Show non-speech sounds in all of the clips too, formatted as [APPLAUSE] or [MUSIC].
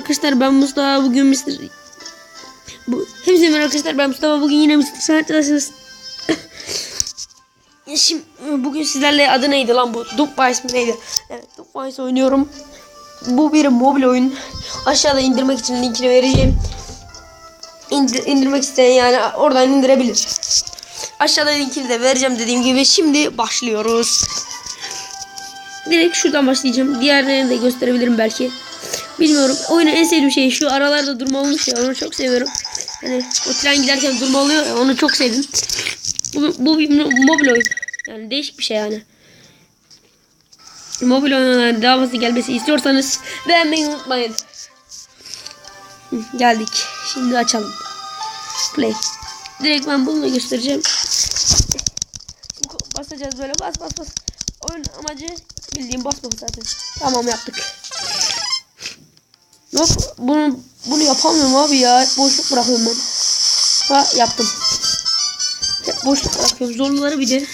arkadaşlar ben Mustafa bugün Mr. Bu, hepinize merhaba arkadaşlar ben Mustafa bugün yine Mr. Sanatçılasınız. Şimdi bugün sizlerle adı neydi lan bu? Dubwise mi neydi? Evet Dubwise oynuyorum. Bu bir mobil oyun. Aşağıda indirmek için linkini vereceğim. İndir, indirmek isteyen yani oradan indirebilir. Aşağıda linkini de vereceğim dediğim gibi. Şimdi başlıyoruz. Direkt şuradan başlayacağım. Diğerlerini de gösterebilirim belki. Bilmiyorum. Oyunun en sevdiğim şey şu aralarda durma olmuş ya. Onu çok seviyorum. Hani o tren giderken durma oluyor ya. Onu çok sevdim. Bu, bu bir mo- mobil oyun. Yani değişik bir şey yani. Mobil oyunların fazla gelmesi istiyorsanız beğenmeyi unutmayın. Geldik. Şimdi açalım. Play. Direkt ben bunu göstereceğim. Basacağız böyle bas bas bas. Oyun amacı bildiğim basmak zaten. Tamam yaptık. Yok bunu bunu yapamıyorum abi ya. Boşluk bırakıyorum ben. Ha yaptım. Boşluk bırakıyorum. Zorluları bir de.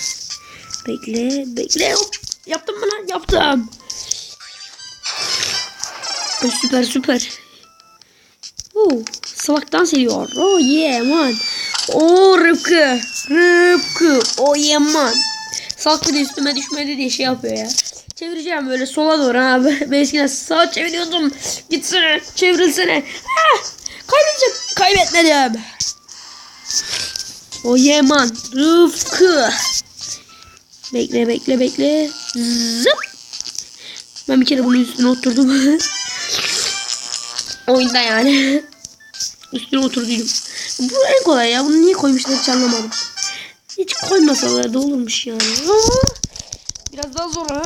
Bekle bekle. Hop. Yaptım mı lan? Yaptım. Oh, süper süper. Oo, salak dans ediyor. Oh yeah man. Oh Rıfkı. Rıfkı. Oh yeah man. Salak bir de üstüme düşmedi diye şey yapıyor ya. Çevireceğim böyle sola doğru ha. Ben eskiden sağa çeviriyordum. Gitsene. Çevrilsene. Ah, kaybedeceğim. Kaybetmedim. Oh yeah man. Rıfkı. Bekle bekle bekle. Zıp. Ben bir kere bunun üstüne oturdum. [LAUGHS] Oyunda yani. Üstüne oturduydum. Bu en kolay ya. Bunu niye koymuşlar hiç anlamadım. Hiç koymasalar da olurmuş yani. Biraz daha zor ha.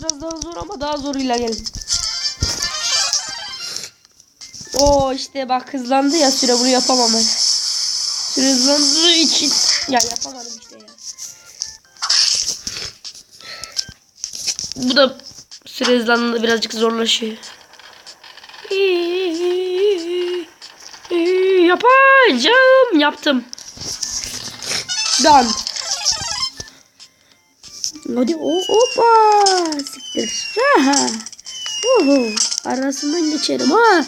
Biraz daha zor ama daha zoruyla gelin. Oo işte bak hızlandı ya süre bunu yapamam ben. Süre hızlandığı için ya yapamadım işte ya. Bu da süre hızlandığında birazcık zorlaşıyor. Yapacağım. Yaptım. Done. Hadi o opa. Siktir. Aha. Uhu. Arasından geçerim ha.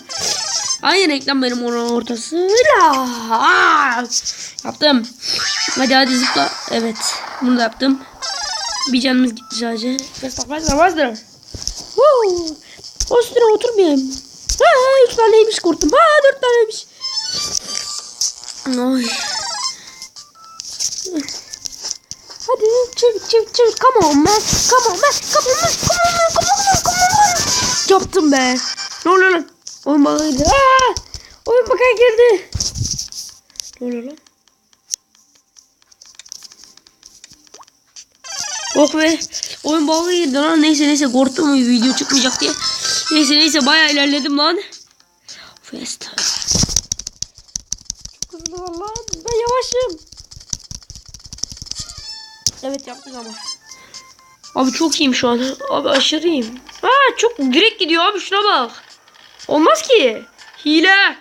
Aynı reklam benim oranın ortasıyla. Aa! Yaptım. Hadi hadi zıpla. Evet. Bunu da yaptım. Bir canımız gitti sadece. Fazla fazla fazla. Üstüne oturmayayım. Ha, üç taneymiş kurtum. Ha, dört taneymiş. Oy. Çevir çevir çevir. Come on man. Come on man. Come on man. Come on man. Come on man. Come on man. Yaptım be. Ne oluyor lan? Oyun baga girdi. Aa! Oyun baga girdi. Ne oluyor lan? Oh be. Oyun baga girdi lan. Neyse neyse korktum video çıkmayacak diye. Neyse neyse bayağı ilerledim lan. Fest. Çok hızlı valla. Ben yavaşım. Evet yaptık ama. Abi çok iyiyim şu an. Abi aşırı iyiyim. Aa çok direkt gidiyor abi şuna bak. Olmaz ki. Hile.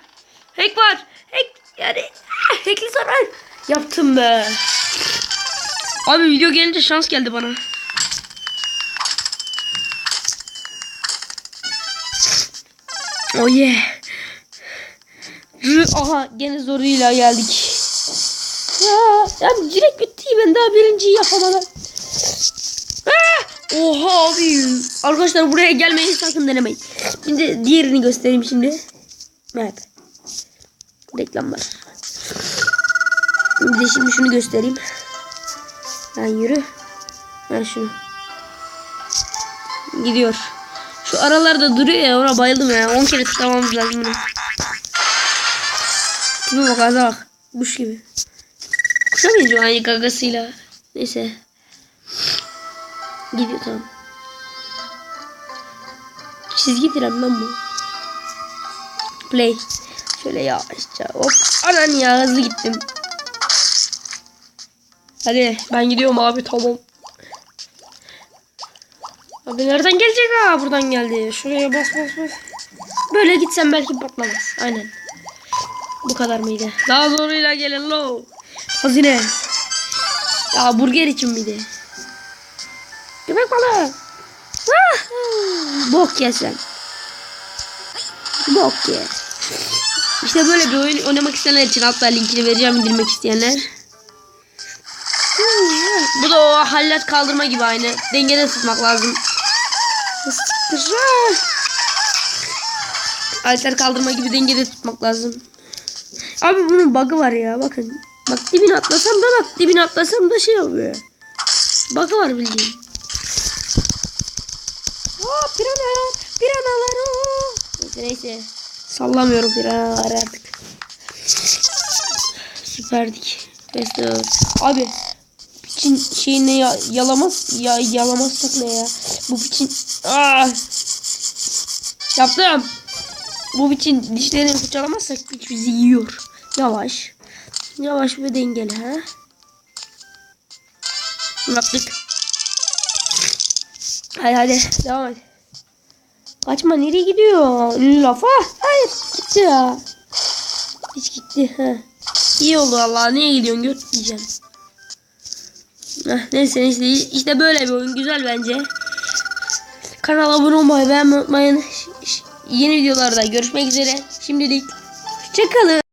Hack var. Hack yani. Ah, hackli saray. Yaptım be. Abi video gelince şans geldi bana. Oh yeah. Aha gene zoruyla geldik. Ya, ya direkt bitti ben daha birinciyi yapamadım. Ah! Oha abi. Arkadaşlar buraya gelmeyi sakın denemeyin. Şimdi diğerini göstereyim şimdi. Map. Reklam var. Bir şimdi şunu göstereyim. Ben yürü. Ben şunu. Gidiyor. Şu aralarda duruyor ya ona bayıldım ya. 10 kere tıklamamız lazım bunu. Tipe bak ağza bak. Kuş gibi. Benziyor aynı gagasıyla. Neyse. Gidiyor tamam. Çizgi tren bu. Play. Şöyle yavaşça hop. Anan ya hızlı gittim. Hadi ben gidiyorum abi tamam. Abi nereden gelecek ha? Buradan geldi. Şuraya bas bas bas. Böyle gitsem belki patlamaz. Aynen. Bu kadar mıydı? Daha zoruyla gelin lo. Hazine. Ya burger için miydi? Köpek balığı. Ah! Bok yesen. Yok ki. İşte böyle bir oyun oynamak isteyenler için hatta linkini vereceğim indirmek isteyenler. Bu da o hallet kaldırma gibi aynı. Dengede tutmak lazım. Halter kaldırma gibi dengede tutmak lazım. Abi bunun bug'ı var ya bakın. Bak dibine atlasam da bak dibine atlasam da şey oluyor. Bug'ı var bildiğin. Aa piranalar, piranalar. Neyse neyse. Sallamıyorum piranaları artık. Süperdik. Restore. Abi piçin şeyini ya, yalamaz ya yalamazsak ne ya? Bu piçin Aa! Yaptım. Bu biçin dişlerini fırçalamazsak piç bizi yiyor. Yavaş. Yavaş ve dengeli ha. Yaptık. Hadi hadi devam et. Kaçma nereye gidiyor? Lafa. Hayır gitti ya. Hiç gitti. Ha. İyi oldu Allah. Niye gidiyorsun göt diyeceğim. Heh, neyse neyse işte böyle bir oyun güzel bence. Kanala abone olmayı beğenmeyi unutmayın. Yeni videolarda görüşmek üzere. Şimdilik hoşçakalın.